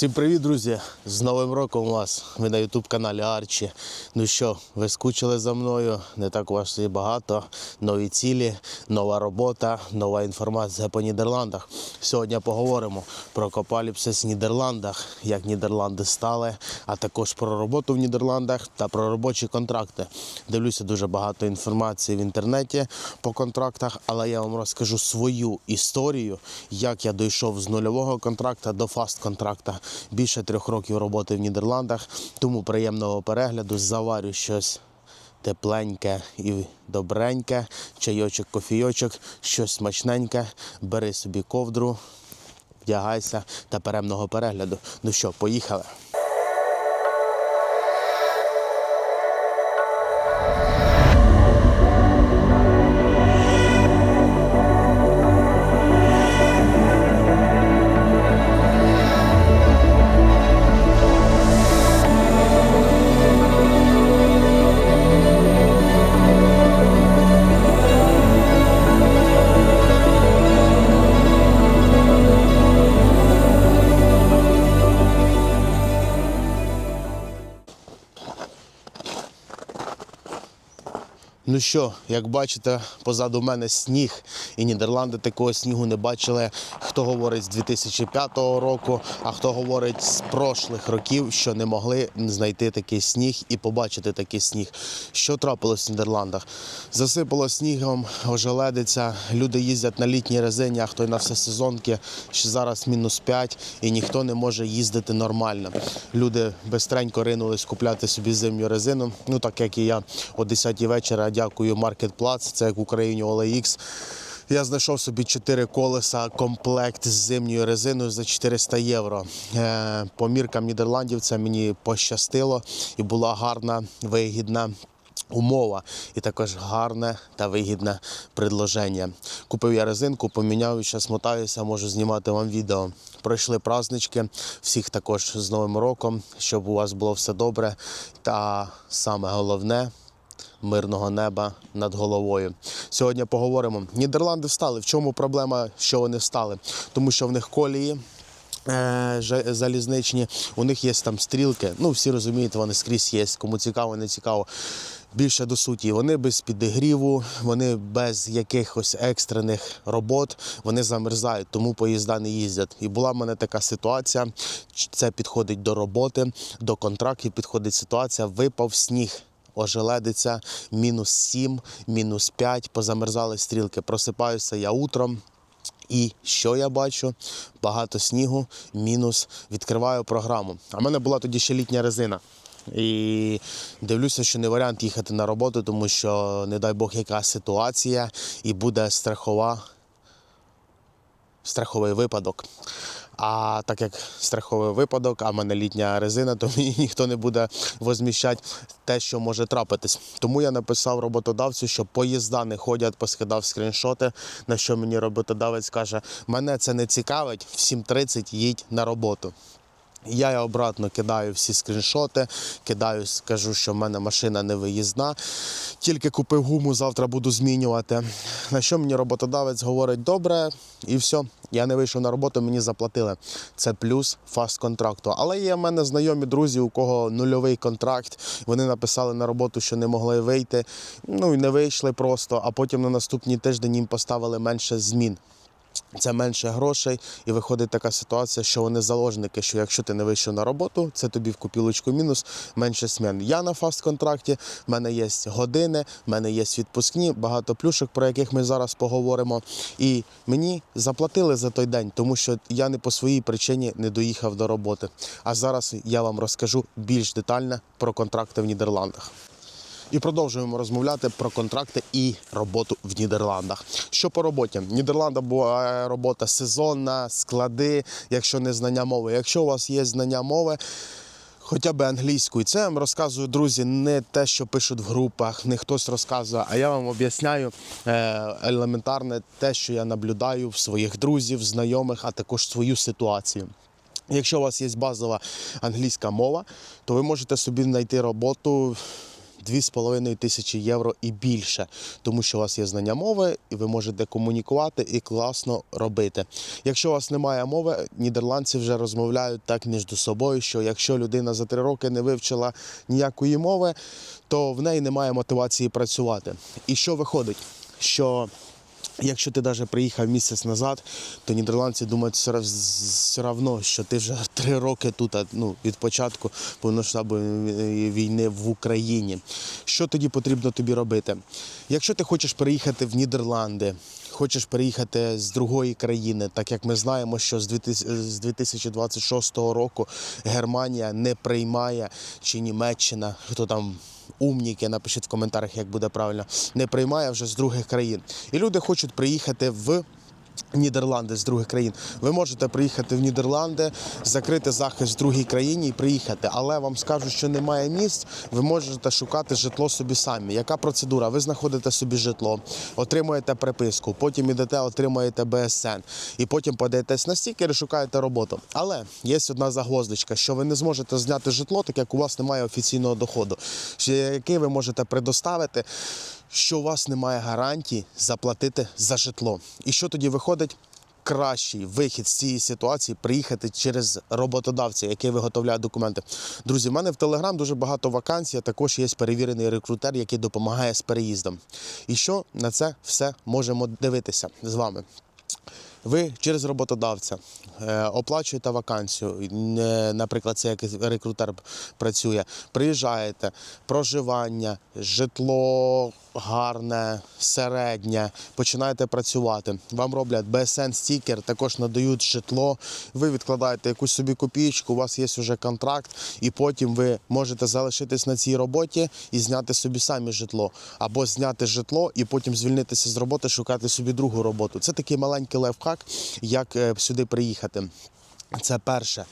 Всім привіт, друзі! З Новим роком вас! Ви на ютуб каналі Арчі. Ну що, ви скучили за мною? Не так у вас і багато. Нові цілі, нова робота, нова інформація по Нідерландах. Сьогодні поговоримо про копаліпсис в Нідерландах, як Нідерланди стали, а також про роботу в Нідерландах та про робочі контракти. Дивлюся дуже багато інформації в інтернеті по контрактах, але я вам розкажу свою історію, як я дійшов з нульового контракта до фаст-контракта. Більше трьох років роботи в Нідерландах. Тому приємного перегляду заварю щось тепленьке і добреньке, чайочок, кофійочок, щось смачненьке. Бери собі ковдру, вдягайся та перемного перегляду. Ну що, поїхали. Ну що, як бачите, позаду мене сніг, і Нідерланди такого снігу не бачили. Хто говорить з 2005 року, а хто говорить з прошлих років, що не могли знайти такий сніг і побачити такий сніг. Що трапилось в Нідерландах? Засипало снігом, ожеледиться. Люди їздять на літній резині, а хто й на всесезонки. Ще зараз мінус 5 і ніхто не може їздити нормально. Люди бистренько ринулись купляти собі зимню резину. Ну так як і я о 10 вечора. Дякую Marketplace, це як в Україні OLX. Я знайшов собі 4 колеса, комплект з зимньою резиною за 400 євро. Е, По міркам Нідерландів це мені пощастило і була гарна, вигідна. Умова і також гарне та вигідне предложення. Купив я резинку, поміняв зараз мотаюся, можу знімати вам відео. Пройшли празднички, всіх також з Новим роком, щоб у вас було все добре. Та саме головне мирного неба над головою. Сьогодні поговоримо. Нідерланди встали. В чому проблема, що вони встали? Тому що в них колії. е, Залізничні, у них є там стрілки. Ну, всі розуміють, вони скрізь є. Кому цікаво, не цікаво. Більше до суті, вони без підігріву, вони без якихось екстрених робот, вони замерзають, тому поїзда не їздять. І була в мене така ситуація. Це підходить до роботи, до контрактів підходить ситуація. Випав сніг ожеледиться, мінус 7, мінус 5, позамерзали стрілки. Просипаюся я утром. І що я бачу? Багато снігу, мінус. Відкриваю програму. А в мене була тоді ще літня резина. І дивлюся, що не варіант їхати на роботу, тому що, не дай Бог, яка ситуація, і буде страхова, страховий випадок. А так як страховий випадок, а в мене літня резина, то мені ніхто не буде возміщати те, що може трапитись. Тому я написав роботодавцю, що поїзда не ходять, поскидав скріншоти. На що мені роботодавець каже: мене це не цікавить, в 7.30 їдь на роботу. Я обратно кидаю всі скріншоти, кидаю, скажу, що в мене машина не виїзна. Тільки купив гуму, завтра буду змінювати. На що мені роботодавець говорить, добре, і все. Я не вийшов на роботу, мені заплатили. Це плюс фаст контракту. Але є в мене знайомі друзі, у кого нульовий контракт. Вони написали на роботу, що не могли вийти. Ну і не вийшли просто, а потім на наступний тиждень їм поставили менше змін. Це менше грошей, і виходить така ситуація, що вони заложники, що якщо ти не вийшов на роботу, це тобі в копілочку мінус менше смін. Я на фаст-контракті, в мене є години, в мене є відпускні, багато плюшок, про яких ми зараз поговоримо. І мені заплатили за той день, тому що я не по своїй причині не доїхав до роботи. А зараз я вам розкажу більш детально про контракти в Нідерландах. І продовжуємо розмовляти про контракти і роботу в Нідерландах. Що по роботі? В Нідерландах була робота сезонна, склади, якщо не знання мови. Якщо у вас є знання мови, хоча б англійською, це я вам розказую, друзі, не те, що пишуть в групах, не хтось розказує, а я вам об'ясняю е, елементарне те, що я наблюдаю в своїх друзів, знайомих, а також свою ситуацію. Якщо у вас є базова англійська мова, то ви можете собі знайти роботу 2,5 тисячі євро і більше, тому що у вас є знання мови, і ви можете комунікувати і класно робити. Якщо у вас немає мови, нідерландці вже розмовляють так між собою, що якщо людина за три роки не вивчила ніякої мови, то в неї немає мотивації працювати. І що виходить? Що Якщо ти навіть приїхав місяць назад, то нідерландці думають все, равно, що ти вже три роки тут, ну, від початку повномасштабної війни в Україні. Що тоді потрібно тобі робити? Якщо ти хочеш переїхати в Нідерланди, хочеш переїхати з другої країни, так як ми знаємо, що з 2000 з 2026 року Германія не приймає чи Німеччина, хто там умніки, напишіть в коментарях, як буде правильно, не приймає вже з других країн. І люди хочуть приїхати в. Нідерланди з других країн. Ви можете приїхати в Нідерланди, закрити захист в другій країні і приїхати. Але вам скажуть, що немає місць. Ви можете шукати житло собі самі. Яка процедура? Ви знаходите собі житло, отримуєте приписку, потім ідете, отримуєте БСН, і потім подаєтесь на стікер і шукаєте роботу. Але є одна загвоздочка, що ви не зможете зняти житло, так як у вас немає офіційного доходу, який ви можете предоставити що у вас немає гарантії заплатити за житло. І що тоді виходить? Кращий вихід з цієї ситуації приїхати через роботодавця, який виготовляє документи. Друзі, в мене в Телеграм дуже багато вакансій. а Також є перевірений рекрутер, який допомагає з переїздом. І що на це все можемо дивитися з вами? Ви через роботодавця е, оплачуєте вакансію, наприклад, це як рекрутер працює. Приїжджаєте, проживання, житло гарне, середнє, починаєте працювати. Вам роблять BSN стікер, також надають житло. Ви відкладаєте якусь собі копійку, у вас є вже контракт, і потім ви можете залишитись на цій роботі і зняти собі самі житло, або зняти житло і потім звільнитися з роботи, шукати собі другу роботу. Це такий маленький лайфхак, як е, сюди приїхати. Це перше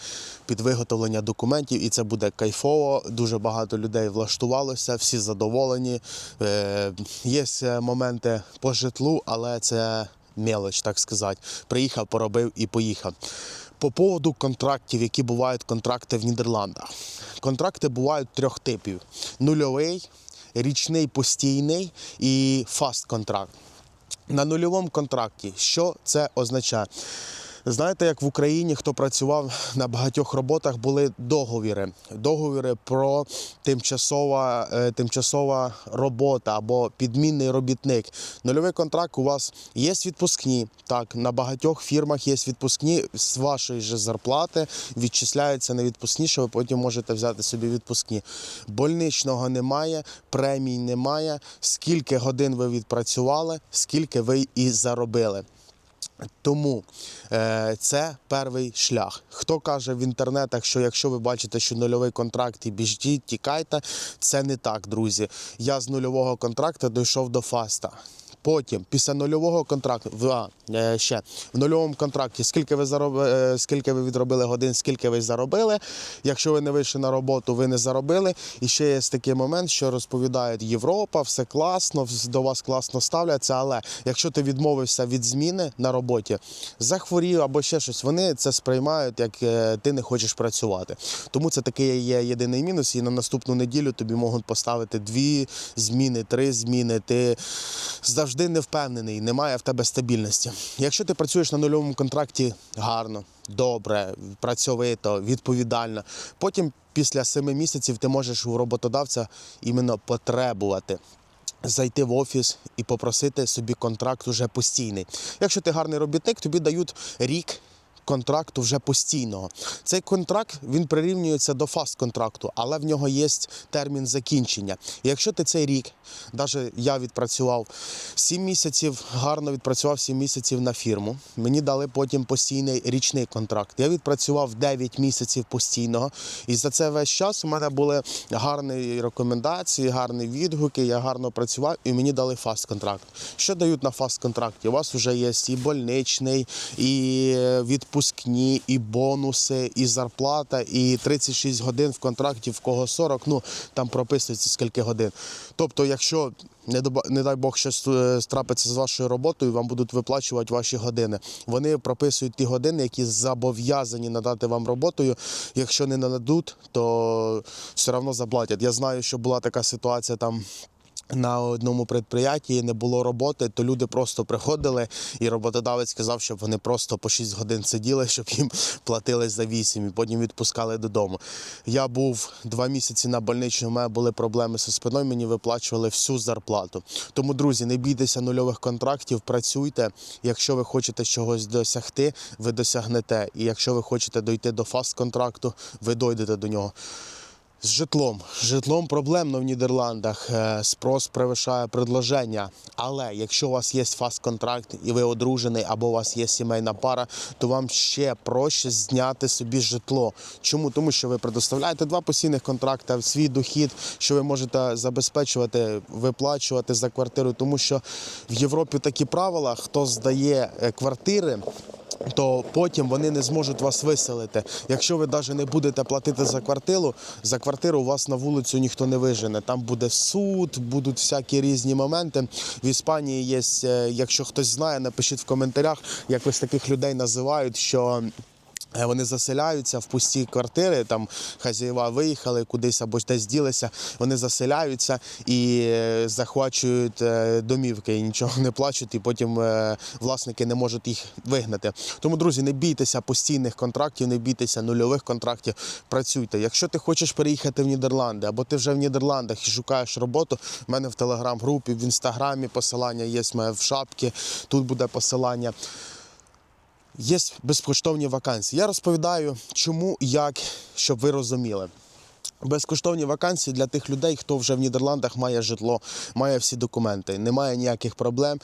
під виготовлення документів, і це буде кайфово. Дуже багато людей влаштувалося, всі задоволені. Е, є е, моменти по житлу, але це мелоч, так сказати. Приїхав, поробив і поїхав. По поводу контрактів, які бувають контракти в Нідерландах. Контракти бувають трьох типів: нульовий, річний постійний і фаст контракт. На нульовому контракті, що це означає? Знаєте, як в Україні, хто працював на багатьох роботах, були договіри. Договіри про тимчасова, е, тимчасова робота або підмінний робітник. Нульовий контракт у вас є відпускні. Так, на багатьох фірмах є відпускні з вашої ж зарплати, відчисляються на відпускні, що ви потім можете взяти собі відпускні. Больничного немає, премій немає. Скільки годин ви відпрацювали, скільки ви і заробили. Тому е, це перший шлях. Хто каже в інтернетах, що якщо ви бачите, що нульовий контракт і біжіть, тікайте, це не так, друзі. Я з нульового контракту дійшов до фаста. Потім, після нульового контракту, в- е, ще в нульовому контракті, скільки ви заробили, скільки ви відробили годин, скільки ви заробили. Якщо ви не вийшли на роботу, ви не заробили. І ще є такий момент, що розповідають Європа, все класно, до вас класно ставляться. Але якщо ти відмовився від зміни на роботі, захворів або ще щось, вони це сприймають, як е, ти не хочеш працювати. Тому це такий є єдиний мінус. І на наступну неділю тобі можуть поставити дві зміни, три зміни. Ти завжди не впевнений, немає в тебе стабільності. Якщо ти працюєш на нульовому контракті гарно, добре, працьовито, відповідально, потім після семи місяців ти можеш у роботодавця іменно потребувати. Зайти в офіс і попросити собі контракт уже постійний. Якщо ти гарний робітник, тобі дають рік контракту вже постійного. Цей контракт він прирівнюється до фаст-контракту, але в нього є термін закінчення. І якщо ти цей рік, навіть я відпрацював 7 місяців, гарно відпрацював 7 місяців на фірму. Мені дали потім постійний річний контракт. Я відпрацював 9 місяців постійного, і за це весь час у мене були гарні рекомендації, гарні відгуки. Я гарно працював, і мені дали фаст-контракт. Що дають на фаст-контракті? У вас вже є і больничний, і відпустка відпускні, і бонуси, і зарплата, і 36 годин в контракті, в кого 40, ну там прописується скільки годин. Тобто, якщо не, дай Бог щось е, трапиться з вашою роботою, вам будуть виплачувати ваші години. Вони прописують ті години, які зобов'язані надати вам роботою. Якщо не нададуть, то все одно заплатять. Я знаю, що була така ситуація там. На одному предприяті не було роботи, то люди просто приходили, і роботодавець сказав, щоб вони просто по 6 годин сиділи, щоб їм платили за 8 і потім відпускали додому. Я був два місяці на больничному, у мене були проблеми зі спиною, мені виплачували всю зарплату. Тому, друзі, не бійтеся нульових контрактів, працюйте. Якщо ви хочете чогось досягти, ви досягнете. І якщо ви хочете дойти до фаст-контракту, ви дойдете до нього. З житлом. Житлом проблемно в Нідерландах. Е, Спрос перевищає предложення. Але якщо у вас є фаст-контракт і ви одружений, або у вас є сімейна пара, то вам ще проще зняти собі житло. Чому? Тому що ви предоставляєте два постійних контракти, свій дохід, що ви можете забезпечувати, виплачувати за квартиру. Тому що в Європі такі правила, хто здає е, квартири то потім вони не зможуть вас виселити. Якщо ви навіть не будете платити за квартиру, за квартиру вас на вулицю ніхто не вижене. Там буде суд, будуть всякі різні моменти. В Іспанії є, е, якщо хтось знає, напишіть в коментарях, як ось таких людей називають, що. Е, Вони заселяються в пусті квартири, там хазяєва виїхали кудись або десь ділися. Вони заселяються і е, захвачують е, домівки, і нічого не плачуть, і потім власники не можуть їх вигнати. Тому, друзі, не бійтеся постійних контрактів, не бійтеся нульових контрактів. Працюйте. Якщо ти хочеш переїхати в Нідерланди, або ти вже в Нідерландах і шукаєш роботу, в мене в телеграм-групі, в інстаграмі посилання є в шапці. Тут буде посилання. Є безкоштовні вакансії. Я розповідаю, чому, і як, щоб ви розуміли. Безкоштовні вакансії для тих людей, хто вже в Нідерландах має житло, має всі документи, немає ніяких проблем.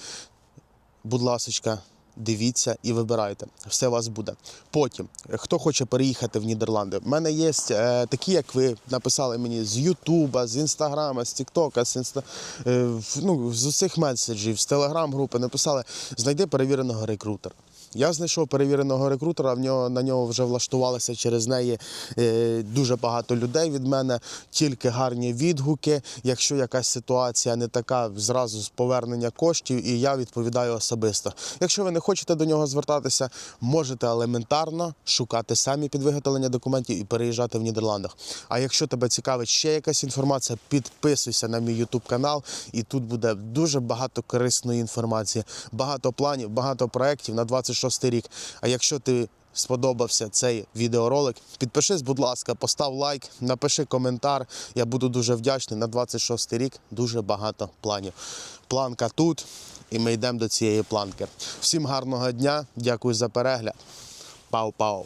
Будь ласочка, дивіться і вибирайте. Все у вас буде. Потім, хто хоче переїхати в Нідерланди, в мене є е, такі, як ви написали мені з Ютуба, з Інстаграма, з Тіктока, з інста, е, ну, з усіх меседжів, з телеграм-групи написали: знайди перевіреного рекрутера. Я знайшов перевіреного рекрутера, в нього на нього вже влаштувалося через неї е, дуже багато людей від мене, тільки гарні відгуки. Якщо якась ситуація не така, зразу з повернення коштів, і я відповідаю особисто. Якщо ви не хочете до нього звертатися, можете елементарно шукати самі під виготовлення документів і переїжджати в Нідерландах. А якщо тебе цікавить ще якась інформація, підписуйся на мій YouTube канал, і тут буде дуже багато корисної інформації, багато планів, багато проєктів на 26 рік. А якщо ти сподобався цей відеоролик, підпишись, будь ласка, постав лайк, напиши коментар. Я буду дуже вдячний. На 26 рік дуже багато планів. Планка тут, і ми йдемо до цієї планки. Всім гарного дня, дякую за перегляд. Пау-пау.